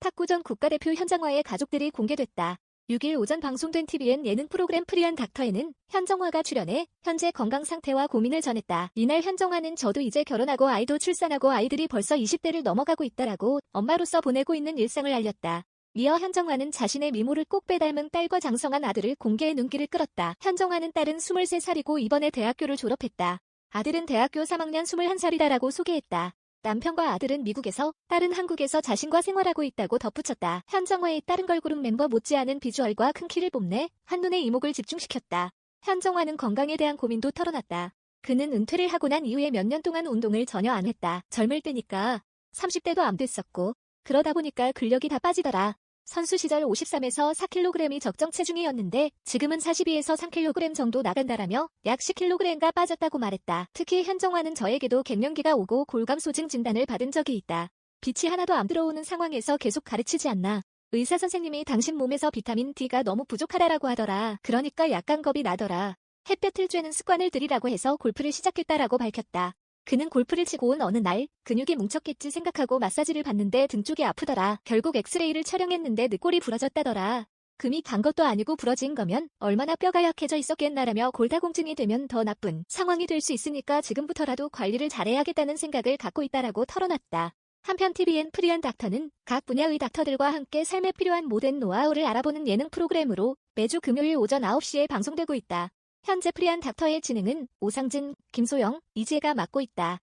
탁구 전 국가대표 현정화의 가족들이 공개됐다. 6일 오전 방송된 TVN 예능 프로그램 프리한 닥터에는 현정화가 출연해 현재 건강 상태와 고민을 전했다. 이날 현정화는 저도 이제 결혼하고 아이도 출산하고 아이들이 벌써 20대를 넘어가고 있다라고 엄마로서 보내고 있는 일상을 알렸다. 이어 현정화는 자신의 미모를 꼭 빼닮은 딸과 장성한 아들을 공개해 눈길을 끌었다. 현정화는 딸은 23살이고 이번에 대학교를 졸업했다. 아들은 대학교 3학년 21살이다라고 소개했다. 남편과 아들은 미국에서, 딸은 한국에서 자신과 생활하고 있다고 덧붙였다. 현정화의 딸은 걸그룹 멤버 못지않은 비주얼과 큰 키를 뽐내 한눈에 이목을 집중시켰다. 현정화는 건강에 대한 고민도 털어놨다. 그는 은퇴를 하고 난 이후에 몇 년 동안 운동을 전혀 안 했다. 젊을 때니까 30대도 안 됐었고 그러다 보니까 근력이 다 빠지더라. 선수 시절 53에서 4kg이 적정 체중이었는데 지금은 42에서 3kg 정도 나간다라며 약 10kg가 빠졌다고 말했다. 특히 현정화는 저에게도 갱년기가 오고 골감 소증 진단을 받은 적이 있다. 빛이 하나도 안 들어오는 상황에서 계속 가르치지 않나. 의사 선생님이 당신 몸에서 비타민 D가 너무 부족하다라고 하더라. 그러니까 약간 겁이 나더라. 햇볕을 쬐는 습관을 들이라고 해서 골프를 시작했다라고 밝혔다. 그는 골프를 치고 온 어느 날 근육이 뭉쳤겠지 생각하고 마사지를 받는데 등 쪽이 아프더라. 결국 엑스레이를 촬영했는데 늑골이 부러졌다더라. 금이 간 것도 아니고 부러진 거면 얼마나 뼈가 약해져 있었겠나라며 골다공증이 되면 더 나쁜 상황이 될 수 있으니까 지금부터라도 관리를 잘해야겠다는 생각을 갖고 있다라고 털어놨다. 한편 TVN 프리한 닥터는 각 분야의 닥터들과 함께 삶에 필요한 모든 노하우를 알아보는 예능 프로그램으로 매주 금요일 오전 9시에 방송되고 있다. 현재 프리한 닥터의 진행은 오상진, 김소영, 이지혜가 맡고 있다.